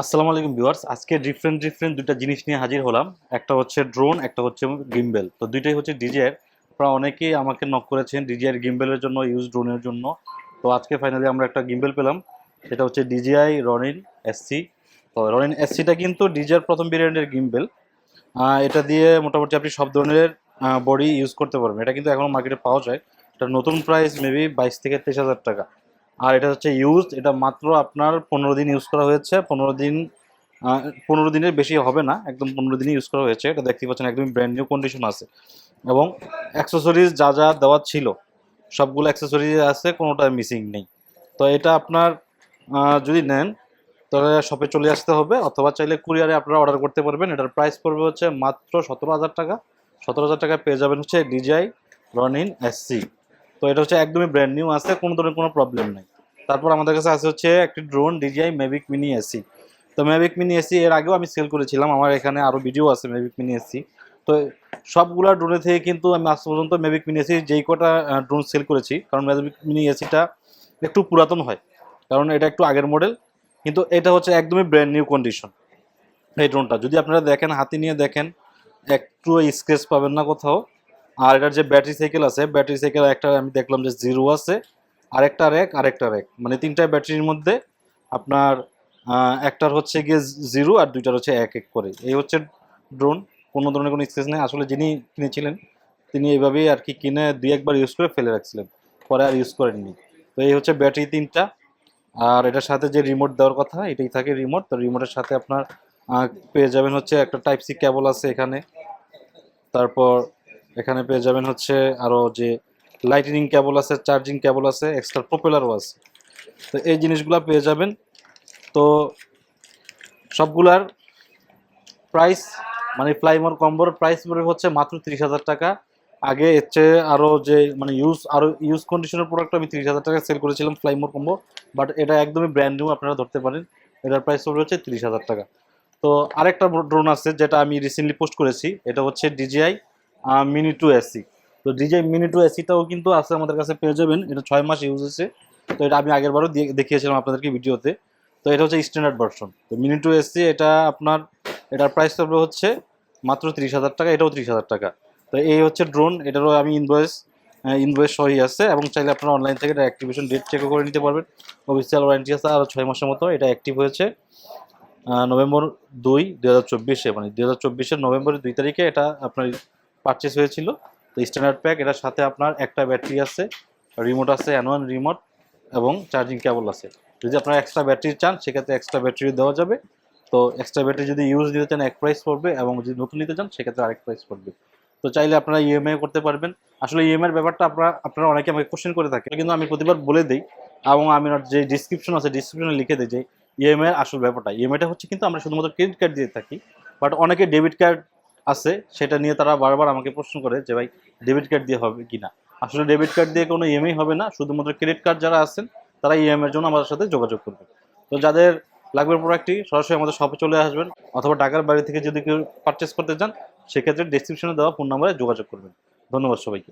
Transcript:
আসসালামু আলাইকুম ভিউয়ার্স। আজকে ডিফারেন্ট ডিফারেন্ট দুইটা জিনিস নিয়ে হাজির হলাম। একটা হচ্ছে ড্রোন একটা হচ্ছে গিম্বেল তো দুইটাই হচ্ছে ডিজিআর আপনারা অনেকেই আমাকে নক করেছেন ডিজিআর গিম্বেলের জন্য ইউজ ড্রোনের জন্য। তো আজকে ফাইনালি আমরা একটা গিম্বেল পেলাম। সেটা হচ্ছে ডিজিআই রনিন এসসি তো রনিন এসসিটা কিন্তু ডিজিআর প্রথম ভেরিয়েন্টের গিম্বেল এটা দিয়ে মোটামুটি আপনি সব ধরনের বডি ইউজ করতে পারবেন। এটা কিন্তু এখনও মার্কেটে পাওয়া যায়। এটা নতুন প্রাইস মেবি বাইশ থেকে তেইশ হাজার টাকা। আর এটা হচ্ছে ইউজ এটা মাত্র আপনার পনেরো দিন ইউজ করা হয়েছে। পনেরো দিন পনেরো দিনের বেশি হবে না, একদম পনেরো দিনই ইউজ করা হয়েছে। এটা দেখতে পাচ্ছেন একদম ব্র্যান্ড নিউ কন্ডিশন আছে। এবং অ্যাক্সেসরিজ যা যা দেওয়া ছিল, সবগুলো অ্যাক্সেসরিজ আছে কোনোটা মিসিং নেই। তো এটা আপনার যদি নেন, তাহলে শপে চলে আসতে হবে, অথবা চাইলে কুরিয়ারে আপনারা অর্ডার করতে পারবেন। এটার প্রাইস পড়বে হচ্ছে মাত্র সতেরো হাজার টাকা। সতেরো হাজার টাকা পেয়ে যাবেন হচ্ছে ডিজাই রনিন এসসি তো এটা হচ্ছে একদমই ব্র্যান্ড নিউ আছে, কোনো ধরনের কোনো প্রবলেম নেই। তারপর আমাদের কাছে আছে হচ্ছে একটি drone DJI Mavic Mini SE তো ম্যাভিক মিনি এসি এর আগেও আমি সেল করেছিলাম, আমার এখানে আরও ভিডিও আছে মেভিক মিনি এসি তো সবগুলা ড্রোনের থেকে কিন্তু আমি আজ পর্যন্ত মেভিক মিনি এসি যেই কটা ড্রোন সেল করেছি, কারণ ম্যাভিক মিনি এসিটা একটু পুরাতন হয়, কারণ এটা একটু আগের মডেল কিন্তু এটা হচ্ছে একদমই ব্র্যান্ড নিউ কন্ডিশন এই ড্রোনটা যদি আপনারা দেখেন, হাতে নিয়ে দেখেন, একটু স্ক্রেচ পাবেন না কোথাও। আর এটার যে ব্যাটারি সাইকেল আছে ব্যাটারি সাইকেল একটা আমি দেখলাম যে জিরো আছে আরেকটা র্যাক আরেকটা র্যাক মানে তিনটা ব্যাটারির মধ্যে আপনার একটার হচ্ছে গিয়ে জিরো আর দুইটার হচ্ছে এক এক করে। এই হচ্ছে ড্রোন কোনো ধরনের কোনো স্কেচ নেই। আসলে যিনি কিনেছিলেন, তিনি এইভাবেই আর কি কিনে দুই একবার ইউজ করে ফেলে রাখছিলেন। পরে আর ইউজ করেননি। তো এই হচ্ছে ব্যাটারি তিনটা। আর এটার সাথে যে রিমোট দেওয়ার কথা, এটাই থাকে রিমোট তো রিমোটের সাথে আপনার পেয়ে যাবেন হচ্ছে একটা টাইপ সি কেবল আছে এখানে। তারপর এখানে পেয়ে যাবেন হচ্ছে আরও যে লাইটিনিং কেবল আছে চার্জিং কেবল আছে এক্সট্রা প্রপেলারও আছে। তো এই জিনিসগুলো পেয়ে যাবেন। তো সবগুলার প্রাইস মানে ফ্লাইমোর কম্বোর প্রাইস পড়বে হচ্ছে মাত্র তিরিশ হাজার টাকা। আগে এর চেয়ে আরও যে মানে ইউজ আরও ইউজ কন্ডিশনের প্রোডাক্ট আমি তিরিশ হাজার টাকা সেল করেছিলাম ফ্লাইমোর কম্বো বাট এটা একদমই ব্র্যান্ড নিউ আপনারা ধরতে পারেন। এটার প্রাইস পড়বে হচ্ছে তিরিশ হাজার টাকা। তো আরেকটা ড্রোন আছে, যেটা আমি রিসেন্টলি পোস্ট করেছি। এটা হচ্ছে ডিজিআই মিনি টু এসি তো ডিজিআই মিনি টু এসিটাও কিন্তু আছে আমাদের কাছে পেয়ে যাবেন। এটা ছয় মাস ইউজ হয়েছে। তো এটা আমি আগেরবারও দেখিয়েছিলাম আপনাদেরকে ভিডিওতে। তো এটা হচ্ছে স্ট্যান্ডার্ড ভার্সন তো মিনি টু এসি এটা আপনার এটার প্রাইস পড়বে হচ্ছে মাত্র তিরিশ হাজার টাকা, এটাও তিরিশ হাজার টাকা। তো এই হচ্ছে ড্রোন এটারও আমি ইনভয়েস ইনভয়েস সহই আছে এবং চাইলে আপনারা অনলাইন থেকে এটা অ্যাক্টিভেশন ডেট চেকও করে নিতে পারবেন। অফিসিয়াল ওয়ারেন্টি আছে আরও ছয় মাসের মতো, এটা অ্যাক্টিভ হয়েছে নভেম্বর দুই দু হাজার চব্বিশে মানে দু হাজার চব্বিশের নভেম্বরের দুই তারিখে এটা আপনার পারচেস হয়েছিল। তো স্ট্যান্ডার্ড প্যাক এটার সাথে আপনার একটা ব্যাটারি আছে রিমোট আছে অ্যানুয়াল রিমোট এবং চার্জিং কেবল আছে। যদি আপনারা এক্সট্রা ব্যাটারি চান, সেক্ষেত্রে এক্সট্রা ব্যাটারি দেওয়া যাবে। তো এক্সট্রা ব্যাটারি যদি ইউজ নিতে চান, এক প্রাইস পড়বে, এবং যদি নতুন নিতে চান, সেক্ষেত্রে আরেক প্রাইস পড়বে। তো চাইলে আপনারা ইএমআই করতে পারবেন। আসলে ইএমআই এর ব্যাপারটা আপনারা আপনারা অনেকে আমাকে কোশ্চেন করে থাকে কিন্তু আমি প্রতিবার বলে দিই, এবং আমি যে ডিসক্রিপশন আছে ডিসক্রিপশনে লিখে দিই যে ইএমআই এর আসল ব্যাপারটা। ইএমআইটা হচ্ছে কিন্তু আমরা শুধুমাত্র ক্রেডিট কার্ড দিয়ে থাকি বাট অনেকে ডেবিট কার্ড আছে, সেটা নিয়ে তারা বারবার আমাকে প্রশ্ন করে যে, ভাই ডেবিট কার্ড দিয়ে হবে কি না আসলে ডেবিট কার্ড দিয়ে কোনো ইএমআই হবে না, শুধুমাত্র ক্রেডিট কার্ড যারা আছেন, তারা ইএমআইয়ের জন্য আমাদের সাথে যোগাযোগ করবে। তো যাদের লাগবে প্রোডাক্টটি সরাসরি আমাদের শপে চলে আসবেন অথবা ঢাকার বাইরে থেকে যদি কেউ পারচেস করতে চান, সেক্ষেত্রে ডিসক্রিপশনে দেওয়া ফোন নাম্বারে যোগাযোগ করবেন। ধন্যবাদ সবাইকে।